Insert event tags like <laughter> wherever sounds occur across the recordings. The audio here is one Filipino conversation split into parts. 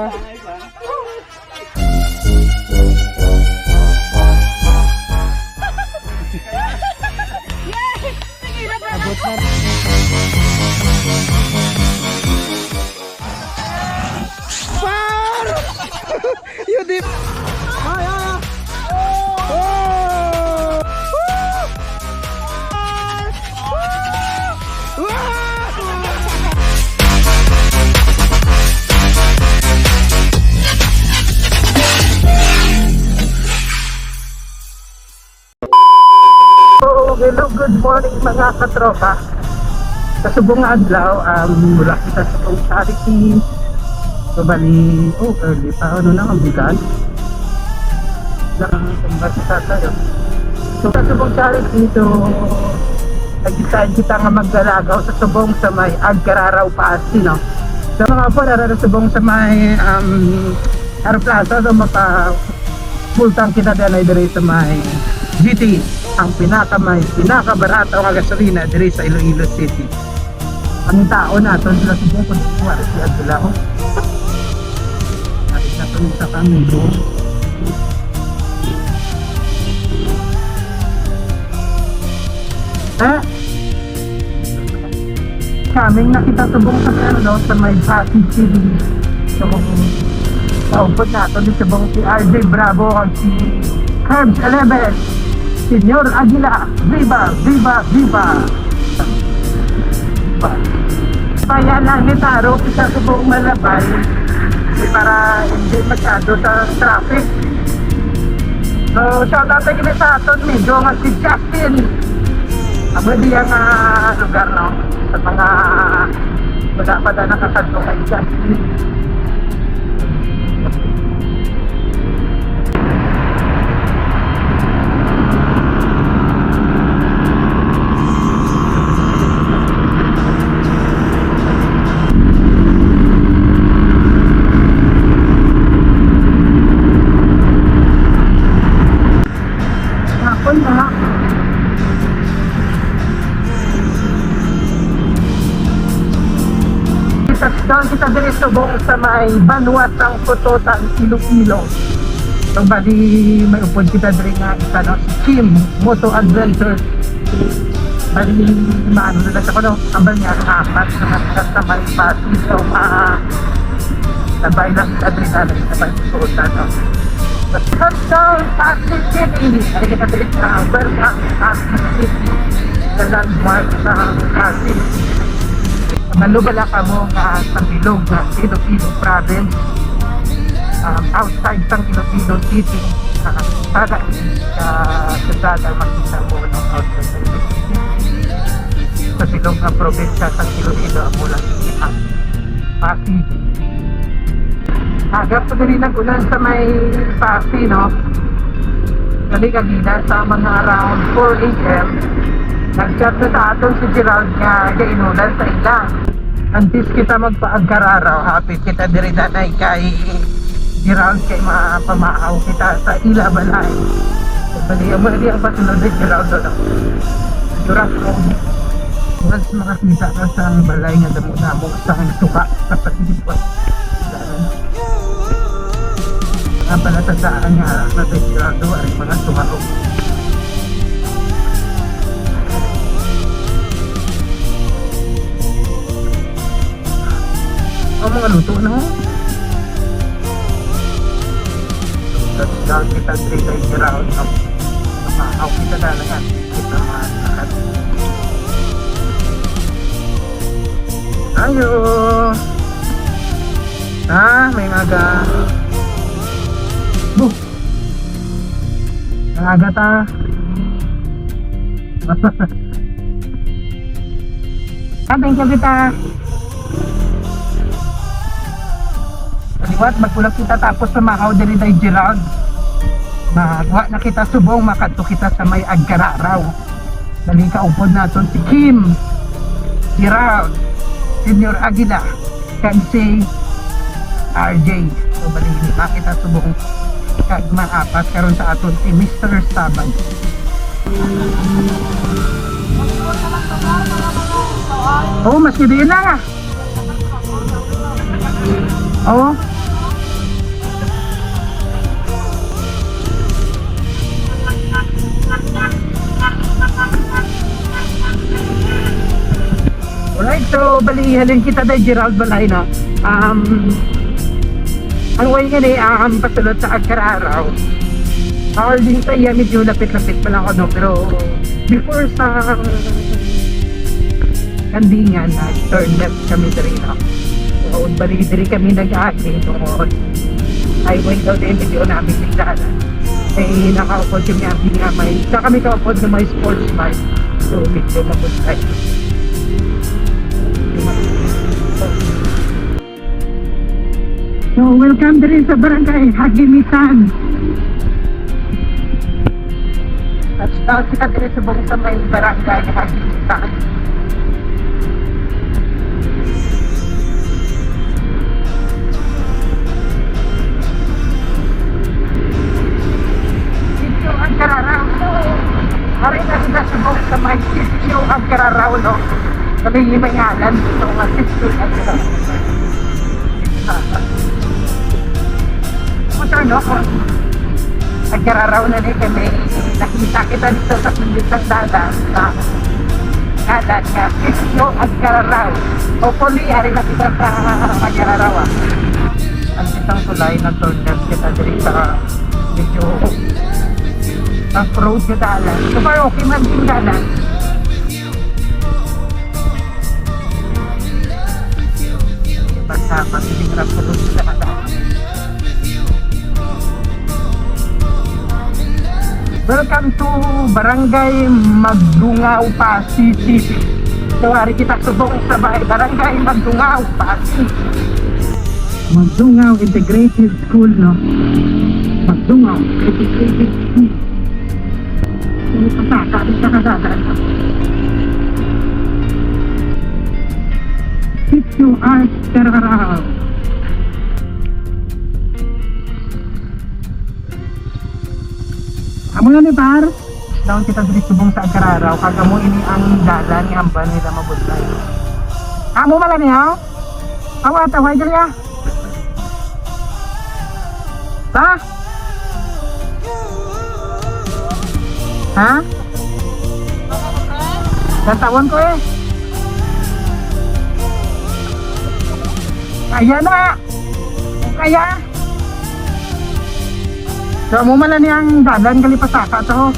ba? Abot na. Par! you dip! Hello, good morning mga katropa. Sa subong adlaw, um, mula kita sa pong charity. So, oh, early pa, ano na, ang bigal. Lang, kumbasa tayo. So, sa subong charity, so, nag-decide kita nga maglalagaw sa subong sa may Agkararaw Paasi, no? So, mga po, narara subong sa may, um, Aeroplaza, so, mapa, full tank kita din ay dire sa may GT ang pinaka may pinakabarato nga gasolina dire sa Iloilo City. Ang tao naton sila sa buong pagkuha si Adulao at sa tunong sa kami bro eh kaming nakita subong sa ano no, sa may Pasig City. So Paupot natin di sabong si RJ Bravo at si Curbs 11 Senyor Aguila Viva Viva Viva. Kaya lang ni Taro sa buong malabay. Para hindi masyado sa traffic. So shout out kini sa aton medyo nga si Justin. Amo diya nga lugar no? Sa mga magapada na kasadto kay Justin Touchdown kita diri sa buong sa may Banwat ang Putotan, Iloilo. So bali may upod kita diri nga isa no, Kim Moto Adventure. Bali maano na sa kono, ambal niya ang apat na nasa sa may pati. So ma sabay lang kita diri sa may Putotan. No? Touchdown Pasig City! Ay kita diri sa Berkang Pasig City. Sa landmark sa Pasig. Malubala ka mo nga sa bilog na Iloilo province um, outside ng Iloilo City uh, para sa dada makita mo ng outside sa bilog na probinsya sa Iloilo ang mula ang Pasig agap pa rin nagulan sa may Pasig no Kali kanina sa mga around 4 a.m. Nag-chat na sa aton si Gerald nga kainunan sa ila. Antes kita magpaagkararaw, happy kita diri nanay kay Gerald kay mapamaaw kita sa ila balay. Bali bali ang pasunod ni Gerald doon. Duras ko. Once makakita ka sa balay nga damo-damo sa suka sa pagdipot. Ang palatandaan nga na si Geraldo ay mga sumarong. Ang mga luto na ho. Dahil kita diri kay Gerald no. Makahaw kita dalagan. Kita manakat. Ayo. Ah, may maga. Buh. Ang aga ta. <laughs> Ah, thank you kita. Kaliwat, magkulap kita tapos sa Mahaw diri day Gerald. Magwa na kita subong, makadto kita sa may agkararaw. Dali ka upod naton si Kim, Gerald, Senior Aguila, Kansay, RJ. So, bali, makita subong kag maapas karon sa aton si Mr. Saban. Oh, maski diin lang ah. Oo. So, bali, halin kita dahil Gerald Balay na. Um, ang way nga ni, um, pasulot sa Agkararaw. Or din sa iya, medyo lapit-lapit pa lang ako, no? Pero, before sa kandingan, na turn left kami diri na. So, bali, diri kami nag-agi. So, highway daw din, medyo namin tigdanan. Eh, nakaupod kami ang nga may, sa kami kaupod na may sports bike. So, medyo mabutay. So, welcome din sa barangay Hagimitan. Touchdown kita din sa buong sa may barangay Hagimitan. Sityo ang kararaw. So, Aray na sa buong sa may sityo ang kararaw, no? Kami limang ngalan. So, ang sityo ang kararaw. No ko. Nagkararaw na ni kami. Nakita kita dito sa pinditang dalan sa ngalan nga. Isyo at kararaw. Puli, ari na kita sa magkararaw. ah. Ang isang tulay na turn left kita diri sa medyo off-road ka dalan. So far okay man din dalan. Basta pag-ibig sa sa dalan. Welcome to Barangay Magdungaw, Pasig. So, hari kita subong sa bahay. Barangay Magdungaw, Pasig. Magdungaw Integrated School, no? Magdungaw Integrated School. Ano pa sa kami sa kadadan? Sityo Art Terraraw. Amo na ni par. Daon kita diri subong sa Agararaw kag amo ini ang dalan nga amban nila mabutay. Amo mala niya? Awa ta way diri ah. Ta? Ha? Tatawan ko eh. Kaya na. Kaya. So, mo man ni ang dalan kalipasaka to.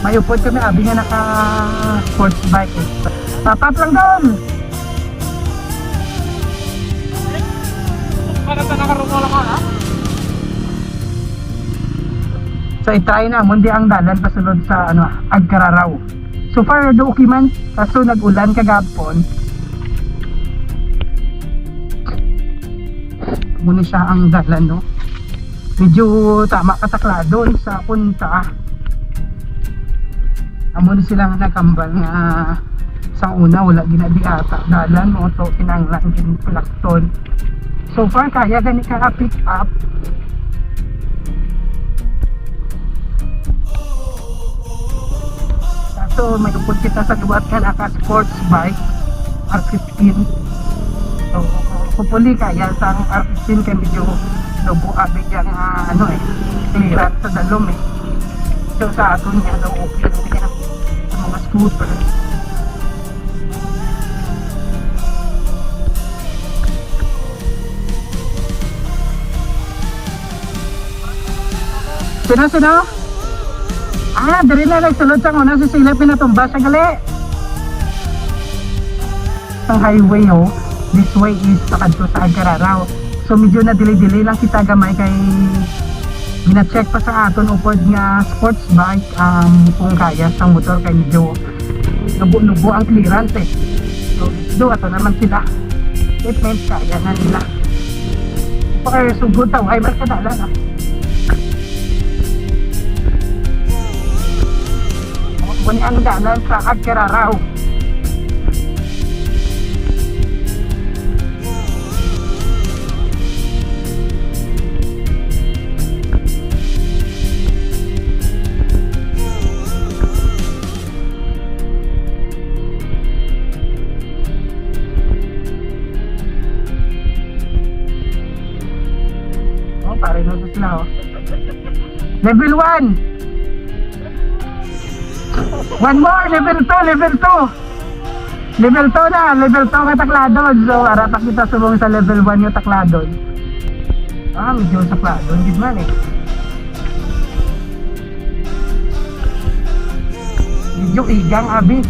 May upod kami, abi nga naka sports bike eh. Papat lang doon. Para sa nakarumola ka, ha? So, itry na, mundi ang dalan pasunod sa ano, Agkararaw. So far, do okay man. Kaso nag-ulan kagapon. Muna siya ang dalan, no? Medyo tama katakla doon sa punta. Amo na silang nakambal nga sa una wala ginabi ata dalan mo to kinanglan gin plakton. So far kaya gani ka pick up So, may upod kita sa luwat ka naka sports bike R15. So, hopefully kaya sa R15 kay medyo abi yang uh, ano eh, clearance sa dalom eh. So, sa aton niya daw okay niya sa mga scooter. Sino, sino? Ah, dali na nagsulod sa una si Sila pinatumba sa gali. Ang highway ho, this way is sakadto sa Agararaw. So medyo na dili-dili lang kita gamay kay gina-check pa sa aton upod nga sports bike um, kung kaya sa motor kay medyo nubo-nubo ang clearance eh. So do ato naman sila. It means kaya na nila. Okay, so good daw. Ay, ka na lang ah. Kung ang dalan sa Agkararaw. Oh. Level 1. One more, level 2, level 2. Level 2 na, level 2 ka takladon. So, arata kita subong sa level 1 yung takladon. Ah, medyo sa takladon, gid man eh. Medyo igang abi.